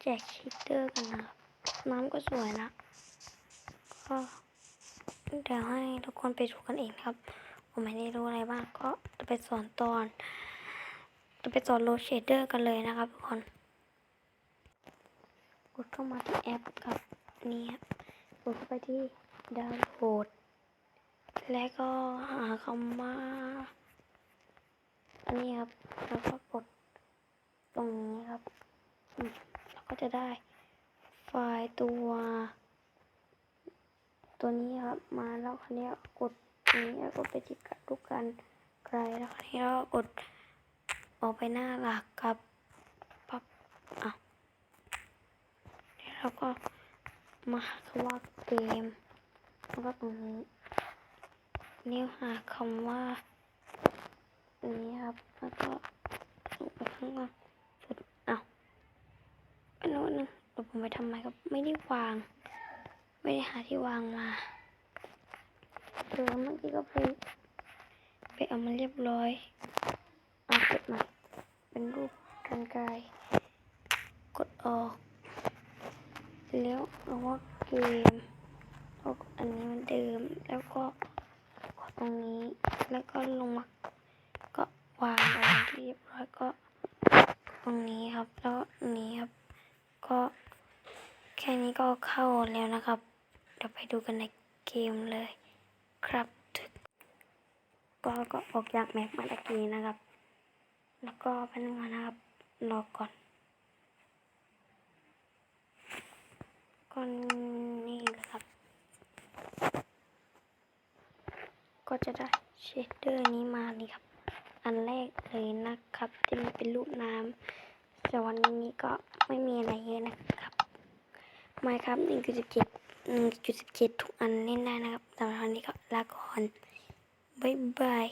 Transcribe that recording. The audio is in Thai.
แจกชีตเตอร์กันนะครับน้ำก็สวยนะ ก็เดี๋ยวให้ทุกคนไปดูกันเองครับ ผมไม่ได้รู้อะไรบ้างก็จะไปสอนตอน จะไปสอนโลเชเดอร์กันเลยนะครับทุกคนกดเข้ามาที่แอปกับอันนี้ครับกดเข้าไปที่ดาวน์โหลดแล้วก็หาคำว่าอันนี้ครับแล้วก็กดตรงนี้ครับ จะได้ไฟล์ตัว ตัวนี้ครับมาแล้วคันนี้กดนนี้แล้วก็ไปที่กระทุกการไกลแล้วคันนี้เรากดออกไปหน้าหลักครับปั๊บอะแล้วเราก็มาหาคำว่าเกมแล้วก็ตรงนี้นิ้วหาคำว่านนี้ครับแล้วก็ส่งไปข้างล่างสุดอ้าวอันนู้นนึงเดี๋ยว ผมไปทำไมครับไม่ได้วาง ไม่ได้หาที่วางมาเดี๋ยวเมื่อกี้ก็ไปไปเอามาเรียบร้อยเอากดม่เป็นรูปกันไกลกดออก แล้วเอาว่าเกมแล้วก็อันนี้มันเดิมแล้วก็กดตรงนี้แล้วก็ลงมาก็วางเอาไว้ที่เรียบร้อยก็ตรงนี้ครับแล้วนี้ครับ ก็ ก็เข้าแล้วนะครับ เดี๋ยวไปดูกันในเกมเลยครับ ก็ก็ออกจากแมปมาตะกี้นะครับ แล้วก็พนักงานนะครับรอก่อนก่อนนี่เลยครับ ก็จะได้เชดเดอร์นี้มานี่ครับ อันแรกเลยนะครับจะมีเป็นรูปน้ำแต่วันนี้ก็ไม่มีอะไรเยอะนะครับ ไม่ครับหนึ่งจุดสิบเจ็ดหนึ่งจุดสิบเจ็ดทุกอันเล่นได้นะครับสำหรับวันนี้ก็ลาก่อน บ๊ายบาย